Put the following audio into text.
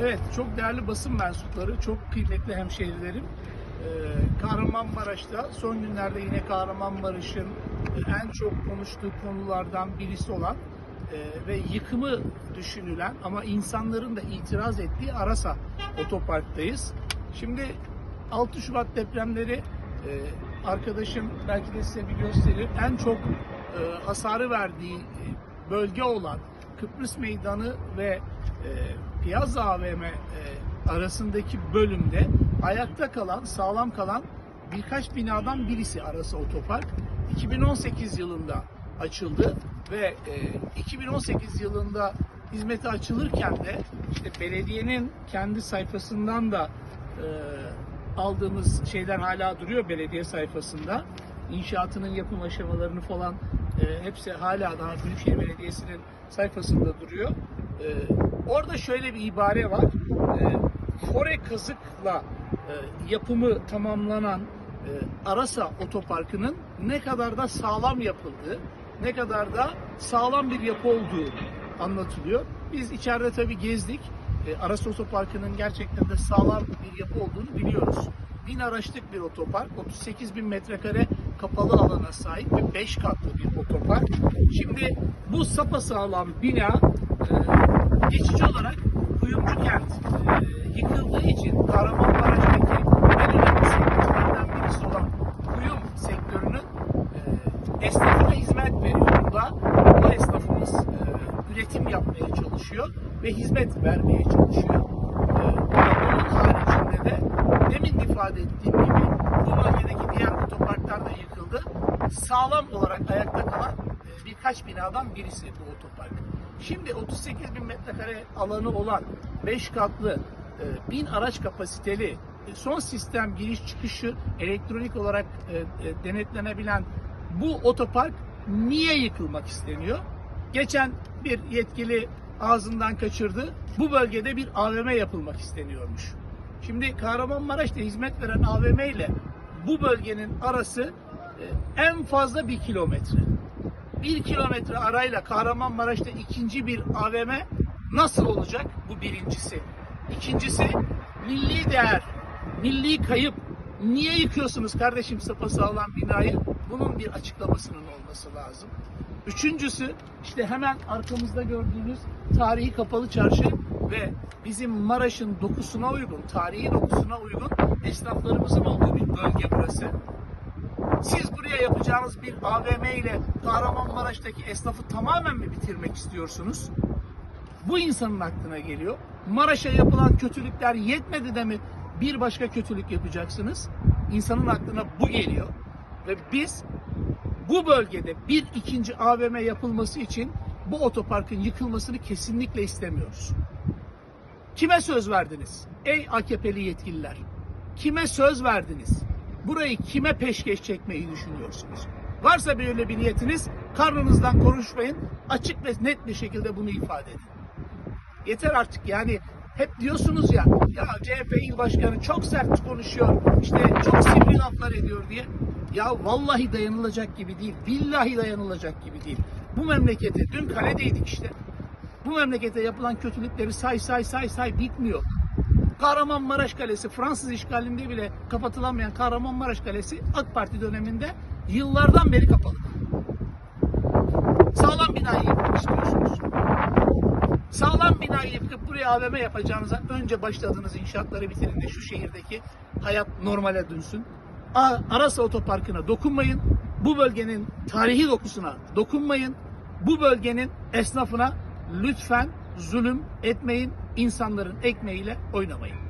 Evet, çok değerli basın mensupları, çok kıymetli hemşehrilerim. Ee, Kahramanmaraş'ta son günlerde yine Kahramanmaraş'ın e, en çok konuştuğu konulardan birisi olan e, ve yıkımı düşünülen ama insanların da itiraz ettiği Arasa Otopark'tayız. Şimdi 6 Şubat depremleri e, arkadaşım belki de size bir gösterir. En çok hasarı verdiği bölge olan Kıbrıs Meydanı ve e, Piazza AVM e, arasındaki bölümde ayakta kalan, sağlam kalan birkaç binadan birisi Arasa Otopark. 2018 yılında açıldı ve e, 2018 yılında hizmete açılırken de işte belediyenin kendi sayfasından da e, aldığımız şeyler hala duruyor belediye sayfasında. İnşaatının yapım aşamalarını falan e, hepsi hala daha Büyükşehir Belediyesi'nin sayfasında duruyor. E, orada şöyle bir ibare var. E, fore kazıkla e, yapımı tamamlanan e, Arasa Otoparkı'nın ne kadar da sağlam yapıldığı, ne kadar da sağlam bir yapı olduğu anlatılıyor. Biz içeride tabii gezdik. E, Arasa Otoparkı'nın gerçekten de sağlam bir yapı olduğunu biliyoruz. Bin araçlık bir otopark, 38 bin metrekare kapalı alana sahip ve 5 katlı bir otopark. Şimdi bu sapasağlam bina e, geçici olarak Kuyumcu kent e, yıkıldığı için Kahramanmaraş'taki en önemli sektörlerden birisi olan kuyum sektörünün e, esnafına hizmet veriyor. Burada bu esnafımız e, üretim yapmaya çalışıyor ve hizmet vermeye çalışıyor. E, bunun haricinde de demin ifade ettiğim gibi bu bölgedeki diğer otoparklar da yıkıldı. Sağlam olarak ayakta kalan e, birkaç binadan birisi bu otopark. Şimdi 38 bin metrekare alanı olan 5 katlı e, 1000 araç kapasiteli e, son sistem giriş çıkışı elektronik olarak e, e, denetlenebilen bu otopark niye yıkılmak isteniyor? Geçen bir yetkili ağzından kaçırdı. Bu bölgede bir AVM yapılmak isteniyormuş. Şimdi Kahramanmaraş'ta hizmet veren AVM ile bu bölgenin arası e, en fazla bir kilometre. Bir kilometre arayla Kahramanmaraş'ta ikinci bir AVM nasıl olacak? Bu birincisi. İkincisi milli değer, milli kayıp. Niye yıkıyorsunuz kardeşim sapasağlam binayı? Bunun bir açıklamasının olması lazım. Üçüncüsü işte hemen arkamızda gördüğünüz tarihi kapalı çarşı ve bizim Maraş'ın dokusuna uygun, tarihi dokusuna uygun esnaflarımızın olduğu bir bölge burası. Siz buraya yapacağınız bir AVM ile Kahramanmaraş'taki esnafı tamamen mi bitirmek istiyorsunuz? Bu insanın aklına geliyor. Maraş'a yapılan kötülükler yetmedi de mi bir başka kötülük yapacaksınız? İnsanın aklına bu geliyor. Ve biz bu bölgede bir ikinci AVM yapılması için bu otoparkın yıkılmasını kesinlikle istemiyoruz. Kime söz verdiniz? Ey AKP'li yetkililer. Kime söz verdiniz? Burayı kime peşkeş çekmeyi düşünüyorsunuz? Varsa böyle bir niyetiniz karnınızdan konuşmayın. Açık ve net bir şekilde bunu ifade edin. Yeter artık yani hep diyorsunuz ya ya CHP il başkanı çok sert konuşuyor işte çok sivri laflar ediyor diye. Ya vallahi dayanılacak gibi değil. Billahi dayanılacak gibi değil. Bu memlekete dün kaledeydik işte. Bu memlekete yapılan kötülükleri say say say say bitmiyor. Kahramanmaraş Kalesi Fransız işgalinde bile kapatılamayan Kahramanmaraş Kalesi AK Parti döneminde yıllardan beri kapalı. Sağlam binayı yıkmak istiyorsunuz. Sağlam binayı yıkıp buraya AVM yapacağınıza önce başladığınız inşaatları bitirin de şu şehirdeki hayat normale dönsün. Arasa Otoparkı'na dokunmayın. Bu bölgenin tarihi dokusuna dokunmayın. Bu bölgenin esnafına lütfen zulüm etmeyin. insanların ekmeğiyle oynamayın.